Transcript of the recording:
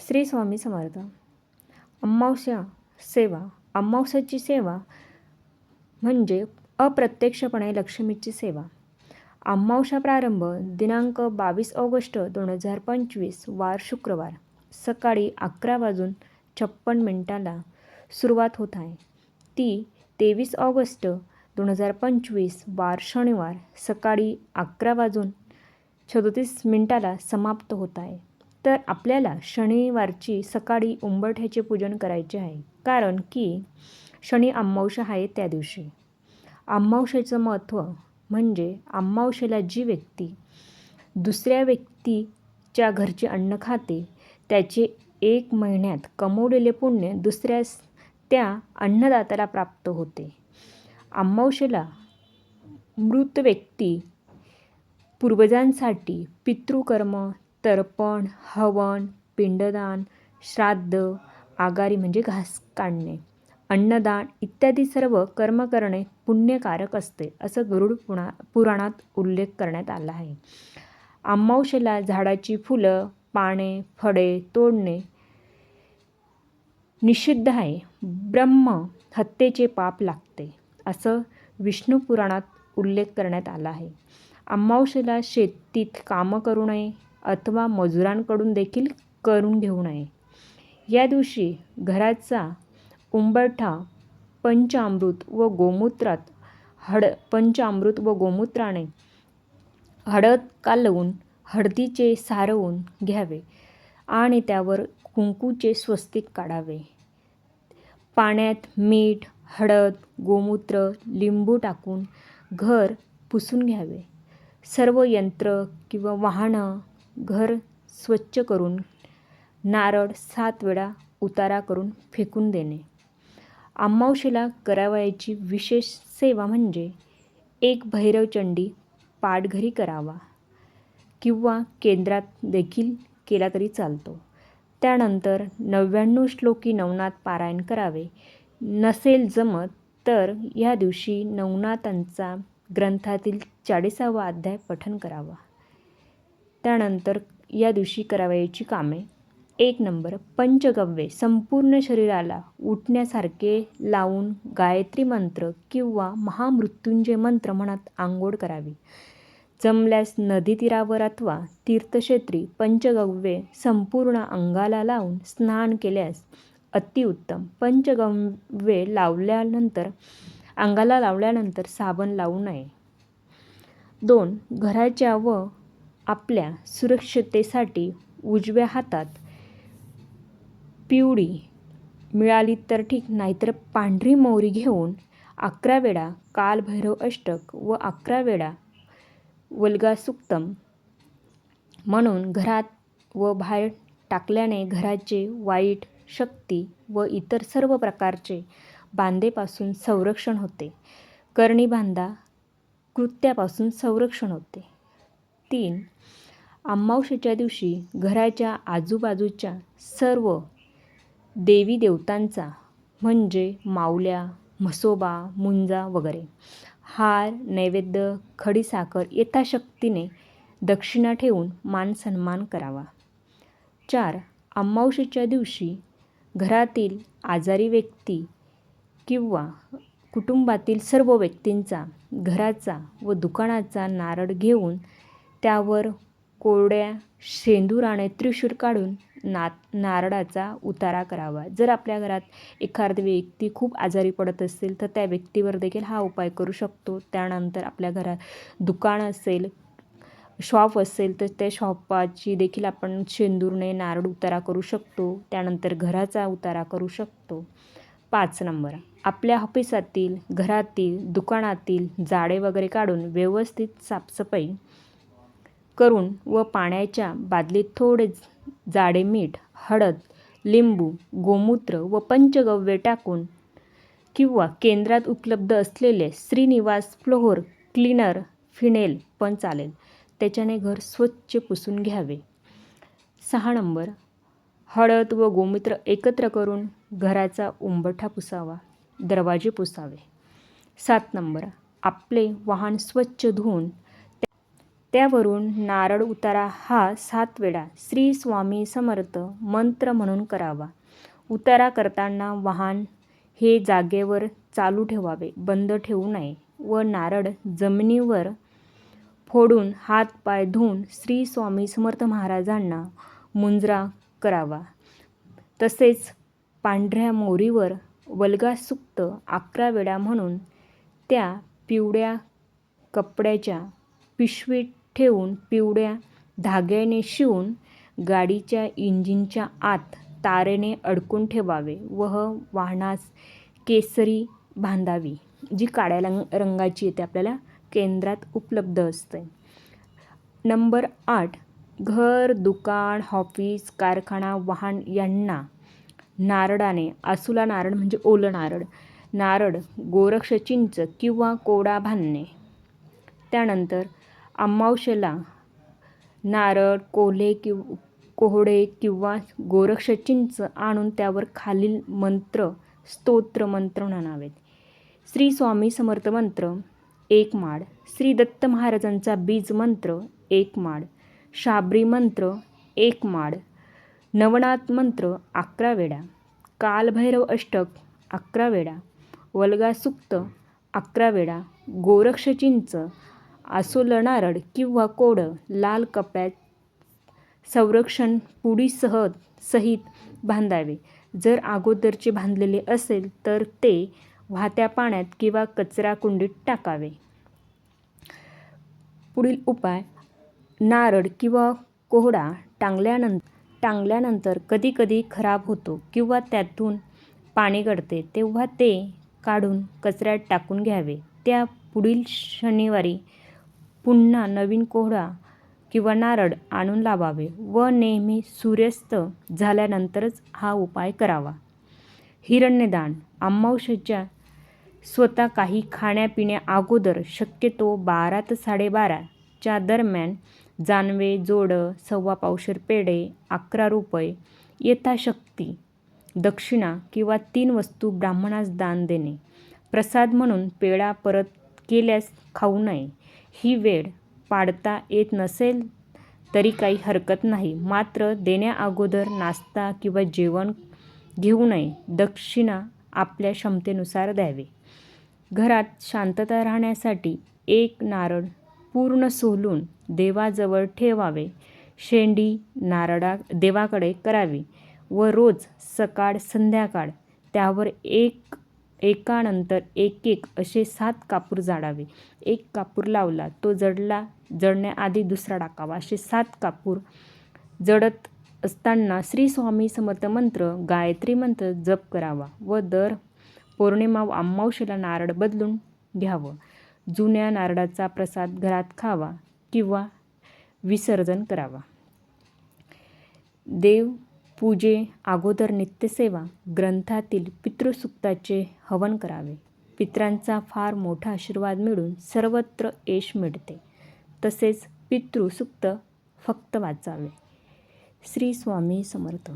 श्री स्वामी समर्थ. अमावस्या सेवा. अमावस्याची सेवा म्हणजे अप्रत्यक्षपणे लक्ष्मीची सेवा. अमावस्या प्रारंभ दिनांक बावीस ऑगस्ट दोन हजार पंचवीस वार शुक्रवार. सकाळी अकरा वाजून छप्पन मिनिटाला सुरुवात होत आहे. ती तेवीस ऑगस्ट दोन हजार पंचवीस वार शनिवार. सकाळी अकरा वाजून सदोतीस मिनिटाला समाप्त होत आहे. तर आपल्याला शनिवारची सकाळी उंबरठ्याचे पूजन करायचे आहे. कारण की शनी अमावस्या आहे त्या दिवशी. अमावस्येचं महत्त्व म्हणजे अमावस्येला जी व्यक्ती दुसऱ्या व्यक्तीच्या घरचे अन्न खाते त्याचे एक महिन्यात कमवलेले पुण्य दुसऱ्यास त्या अन्नदात्याला प्राप्त होते. अमावस्येला मृत व्यक्ती पूर्वजांसाठी पितृकर्म तर्पण हवन पिंडदान श्राद्ध आगारी म्हणजे घास काढणे. अन्नदान इत्यादी सर्व कर्म करणे पुण्यकारक असते असं गरुड पुणा पुराणात उल्लेख करण्यात आला आहे. अमावस्येला झाडाची फुलं पाने फळे तोडणे निषिद्ध आहे. ब्रह्म हत्येचे पाप लागते असं विष्णू पुराणात उल्लेख करण्यात आला आहे. अमावशेला शेतीत कामं करू नये अथवा मजुरांकडून देखील करून घेऊ नये. या दिवशी घराचा उंबरठा पंचामृत व गोमूत्रात हड पंचामृत व गोमूत्राने हळद कालवून हळदीचे सारवून घ्यावे आणि त्यावर कुंकूचे स्वस्तिक काढावे. पाण्यात मीठ हळद गोमूत्र लिंबू टाकून घर पुसून घ्यावे. सर्व यंत्र किंवा वाहनं घर स्वच्छ करून नारळ सात वेळा उतारा करून फेकून देणे. अमावस्येला करावयाची विशेष सेवा म्हणजे एक भैरवचंडी पाठघरी करावा किंवा केंद्रात देखील केला तरी चालतो. त्यानंतर नव्याण्णव श्लोकी नवनाथ पारायण करावे. नसेल जमत तर या दिवशी नवनाथांचा ग्रंथातील चाळीसावा अध्याय पठन करावा. त्यानंतर या दिवशी करावयाची कामे. एक नंबर पंचगव्ये संपूर्ण शरीराला उठण्यासारखे लावून गायत्री मंत्र किंवा महामृत्युंजय मंत्र म्हणत आंघोळ करावी. जमल्यास नदी तीरावर अथवा तीर्थक्षेत्री पंचगव्ये संपूर्ण अंगाला लावून स्नान केल्यास अतिउत्तम पंचगव्ये लावल्यानंतर अंगाला लावल्यानंतर साबण लावू नये. दोन घराच्या व आपल्या सुरक्षिततेसाठी उजव्या हातात पिवळी मिळाली तर ठीक नाहीतर पांढरी मोहरी घेऊन अकरा वेळा कालभैरव अष्टक व अकरा वेळा वल्गासुक्तम म्हणून घरात व बाहेर टाकल्याने घराचे वाईट शक्ती व इतर सर्व प्रकारचे बांधेपासून संरक्षण होते. करणी बांधा कृत्यापासून संरक्षण होते. तीन. अमावशेच्या दिवशी घराच्या आजूबाजूच्या सर्व देवी देवतांचा म्हणजे माऊल्या म्हसोबा मुंजा वगैरे हार नैवेद्य खडीसाखर यथाशक्तीने दक्षिणा ठेवून मान सन्मान करावा. चार. अमावशेच्या दिवशी घरातील आजारी व्यक्ती किंवा कुटुंबातील सर्व व्यक्तींचा घराचा व दुकानाचा नारळ घेऊन त्यावर कोरड्या शेंदुराने त्रिशूर काढून ना नारळाचा उतारा करावा. जर आपल्या घरात एखादी व्यक्ती खूप आजारी पडत असेल तर त्या व्यक्तीवर देखील हा उपाय करू शकतो. त्यानंतर आपल्या घरात दुकान असेल शॉप असेल तर त्या शॉपाची देखील आपण शेंदूरने नारळ उतारा करू शकतो. त्यानंतर घराचा उतारा करू शकतो. पाच नंबर. आपल्या ऑफिसातील घरातील दुकानातील जाडे वगैरे काढून व्यवस्थित साफसफाई करून व पाण्याच्या बादलीत थोडे जाडे मीठ हळद लिंबू गोमूत्र व पंचगव्य टाकून किंवा केंद्रात उपलब्ध असलेले श्रीनिवास फ्लोअर क्लीनर फिनेल पण चालेल. त्याच्याने घर स्वच्छ पुसून घ्यावे. सहा नंबर. हळद व गोमूत्र एकत्र करून घराचा उंबठा पुसावा दरवाजे पुसावे. सात नंबर. आपले वाहन स्वच्छ धुवून त्यावरून नारळ उतारा हा सात वेळा. श्री स्वामी समर्थ मंत्र म्हणून करावा. उतारा करताना वाहन हे जागेवर चालू ठेवावे बंद ठेवू नये व नारळ जमिनीवर फोडून हात पाय धुवून श्री स्वामी समर्थ महाराजांना मुंजरा करावा. तसेच पांढऱ्या मोरीवर वल्गासुक्त अकरा वेळा म्हणून त्या पिवळ्या कपड्याच्या पिशवीत ठेवून पिवळ्या धाग्याने शिवून गाडीच्या इंजिनच्या आत तारेने अडकून ठेवावे व वाहनास केसरी बांधावी जी काळ्या रंग रंगाची येते. आपल्याला केंद्रात उपलब्ध असते. नंबर आठ घर दुकान ऑफिस कारखाना वाहन यांना नारळाने आसुला नारळ म्हणजे ओलं नारळ नारळ गोरक्ष चिंच किंवा कोडा बांधणे. त्यानंतर अमावशेला नारळ कोल्हे किंव कोहडे किंवा गोरक्ष चिंच आणून त्यावर खालील मंत्र स्तोत्र मंत्र म्हणावेत. श्री स्वामी समर्थ मंत्र एक माळ. श्री दत्त महाराजांचा बीज मंत्र एक माळ. शाबरी मंत्र एक माळ. नवनाथ मंत्र अकरा वेळा. कालभैरव अष्टक अकरा वेळा. वल्गासुक्त अकरा वेळा. गोरक्षचिंच आसोलं नारळ किंवा कोडं लाल कपड्यात संरक्षण पुडीसह सहित बांधावे. जर अगोदरचे बांधलेले असेल तर ते वाहत्या पाण्यात किंवा कचरा कुंडीत टाकावे. पुढील उपाय नारळ किंवा कोहडा टांगल्यानंतर टांगल्यानंतर कधीकधी खराब होतो किंवा त्यातून पाणी गळते तेव्हा ते काढून कचऱ्यात टाकून घ्यावे. त्या पुढील शनिवारी पुन्हा नवीन कोहडा किंवा नारळ आणून लावावे व नेहमी सूर्यास्त झाल्यानंतरच हा उपाय करावा. हिरण्यदान अमावस्येच्या स्वतः काही खाण्यापिण्या अगोदर शक्यतो बारा ते साडेबाराच्या दरम्यान जानवे जोडं सव्वा पावशेर पेढे अकरा रुपये यथाशक्ती दक्षिणा किंवा तीन वस्तू ब्राह्मणास दान देणे प्रसाद म्हणून पेढा परत केल्यास खाऊ नये. ही वेळ पाडता येत नसेल तरी काही हरकत नाही. मात्र देण्याअगोदर नाश्ता किंवा जेवण घेऊ नये. दक्षिणा आपल्या क्षमतेनुसार द्यावे. घरात शांतता राहण्यासाठी एक नारळ पूर्ण सोलून देवाजवळ ठेवावे. शेंडी नारळा देवाकडे करावी व रोज सकाळ संध्याकाळ त्यावर एक एकानंतर एक एक असे सात कापूर जाळावे एक कापूर लावला तो जडला जडण्याआधी दुसरा टाकावा. असे सात कापूर जडत असताना श्री स्वामी समर्थ मंत्र गायत्री मंत्र जप करावा व दर पौर्णिमा व अमावशेला नारळ बदलून घ्यावं. जुन्या नारळाचा प्रसाद घरात खावा किंवा विसर्जन करावा. देव पूजे अगोदर नित्यसेवा ग्रंथातील पितृसुक्ताचे हवन करावे. पित्रांचा फार मोठा आशीर्वाद मिळून सर्वत्र यश मिळते. तसेच पितृसुक्त फक्त वाचावे. श्री स्वामी समर्थ.